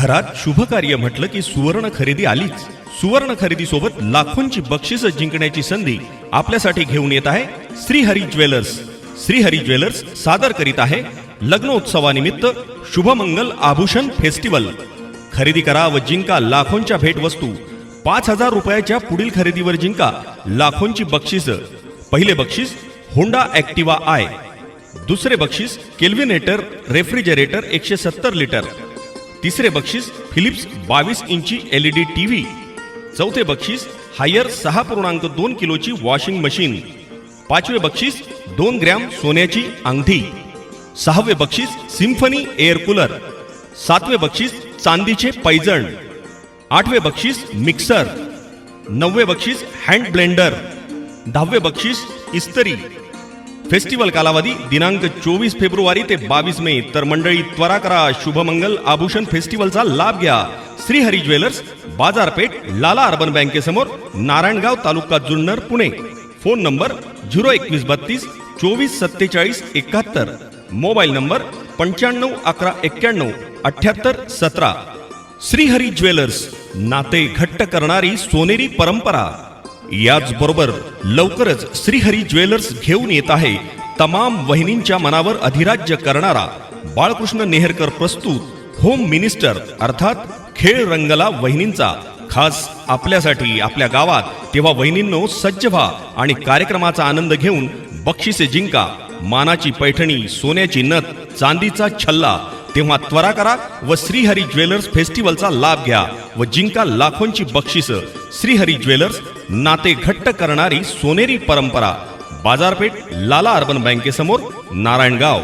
घरात शुभ कार्य म्हटलं की सुवर्ण खरेदी आलीच. सुवर्ण खरेदी सोबत लाखोंची बक्षिस जिंकण्याची संधी आपल्यासाठी घेऊन येत आहे श्रीहरी ज्वेलर्स. श्रीहरी ज्वेलर्स सादर करीत आहे लग्नोत्सवानिमित्त शुभमंगल आभूषण फेस्टिवल. खरेदी करा व जिंका लाखोंच्या भेटवस्तू. पाच हजार रुपयाच्या पुढील खरेदीवर जिंका लाखोंची बक्षिस. पहिले बक्षीस होंडा ऍक्टिवा आय. दुसरे बक्षीस केल्विनेटर रेफ्रिजरेटर एकशे सत्तर लिटर. तिसरे बक्षीस फिलिप्स बावीस इंची एलईडी टीव्ही. चौथे बक्षीस हायर सहा पूर्णांक दोन किलोची वॉशिंग मशीन. पाचवे बक्षीस दोन ग्रॅम सोन्याची अंगठी. सहावे बक्षीस सिम्फनी एअर कूलर. सातवे बक्षीस चांदीचे पैजण. आठवे बक्षीस मिक्सर. नववे बक्षीस हँड ब्लेंडर. दहावे बक्षीस इस्तरी. फेस्टिवल कालावधी दिनांक चोवीस फेब्रुवारी ते बावीस मे. तर मंडळी त्वरा करा शुभमंगल. आभूषण फेस्टिवलचा लाभ घ्या. श्रीहरी ज्वेलर्स बाजारपेठ Lala urban बँकेसमोर Narayangaon taluka Junnar Pune. Phone number zero एकवीस बत्तीस चोवीस सत्तेचाळीस एकाहत्तर. मोबाईल नंबर पंच्याण्णव अकरा एक्क्याण्णव अठ्याहत्तर सतरा. श्रीहरी ज्वेलर्स नाते घट्ट करणारी सोनेरी परंपरा. याचबरोबर लवकरच श्रीहरी ज्वेलर्स घेऊन येत आहे तमाम वहिनींच्या मनावर अधिराज्य करणारा बाळकृष्ण नेहरकर प्रस्तुत होम मिनिस्टर अर्थात खेळ रंगला वहिनींचा. खास आपल्यासाठी आपल्या गावात तेव्हा वहिनींनो सज्ज व्हा आणि कार्यक्रमाचा आनंद घेऊन बक्षिसे जिंका. मानाची पैठणी सोन्याची नथ चांदीचा छल्ला तेव्हा त्वरा करा व श्रीहरी ज्वेलर्स फेस्टिवलचा लाभ घ्या व जिंका लाखोंची बक्षिस. श्रीहरी ज्वेलर्स नाते घट्ट करणारी सोनेरी परंपरा. बाजारपेठ लाला अर्बन बँकेसमोर नारायणगाव.